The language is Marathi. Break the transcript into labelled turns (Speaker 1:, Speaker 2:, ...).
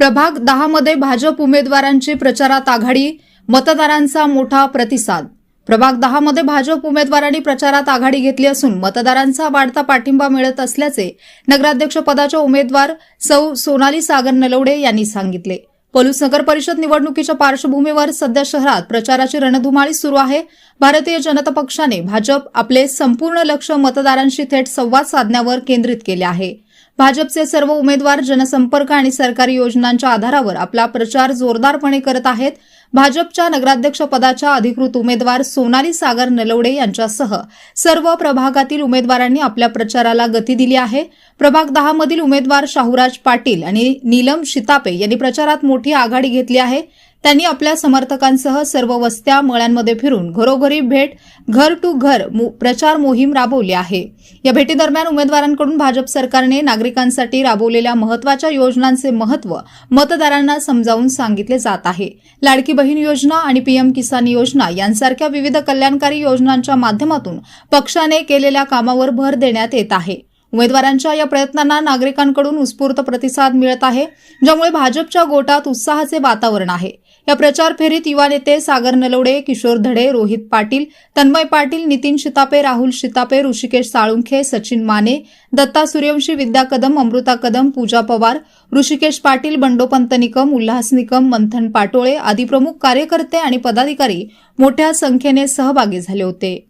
Speaker 1: प्रभाग दहामध्ये भाजप उमेदवारांची प्रचारात आघाडी मतदारांचा मोठा प्रतिसाद. प्रभाग दहामध्ये भाजप उमेदवारांनी प्रचारात आघाडी घेतली असून मतदारांचा वाढता पाठिंबा मिळत असल्याचे नगराध्यक्षपदाच्या उमेदवार सौ सोनाली सागर नलवडे यांनी सांगितले. पलूस नगर परिषद निवडणुकीच्या पार्श्वभूमीवर सध्या शहरात प्रचाराची रणधुमाळी सुरू आहे. भारतीय जनता पक्षाने भाजप आपले संपूर्ण लक्ष मतदारांशी थेट संवाद साधण्यावर केंद्रित केले आहे. भाजपचे सर्व उमेदवार जनसंपर्क आणि सरकारी योजनांच्या आधारावर आपला प्रचार जोरदारपणे करत आहेत. भाजपच्या नगराध्यक्षपदाच्या अधिकृत उमेदवार सोनाली सागर नलवडे यांच्यासह सर्व प्रभागातील उमेदवारांनी आपल्या प्रचाराला गती दिली आहे. प्रभाग दहामधील उमेदवार शाहूराज पाटील आणि नीलम शितापे यांनी प्रचारात मोठी आघाडी घेतली आहे. त्यांनी आपल्या समर्थकांसह सर्व वस्त्या मळ्यांमध्ये फिरून घरोघरी भेट घर टू घर प्रचार मोहीम राबवली आहे. या भेटीदरम्यान उमेदवारांकडून भाजप सरकारने नागरिकांसाठी राबवलेल्या महत्त्वाच्या योजनांचे महत्त्व मतदारांना समजावून सांगितले जात आहे. लाडकी बहीण योजना आणि पीएम किसान योजना यांसारख्या विविध कल्याणकारी योजनांच्या माध्यमातून पक्षाने केलेल्या कामावर भर देण्यात येत आहे. उमेदवारांच्या या प्रयत्नांना नागरिकांकडून उत्स्फूर्त प्रतिसाद मिळत आहे ज्यामुळे भाजपच्या गोटात उत्साहाचे वातावरण आहे. या प्रचार फेरीत युवा नेते सागर नलवडे किशोर धडे रोहित पाटील तन्मय पाटील नितीन शितापे राहुल शितापे ऋषिकेश साळुंखे सचिन माने दत्ता सूर्यवंशी विद्या कदम अमृता कदम पूजा पवार ऋषिकेश पाटील बंडोपंत निकम उल्हास निकम मंथन पाटोळे आदी प्रमुख कार्यकर्ते आणि पदाधिकारी मोठ्या संख्येने सहभागी झाले होते.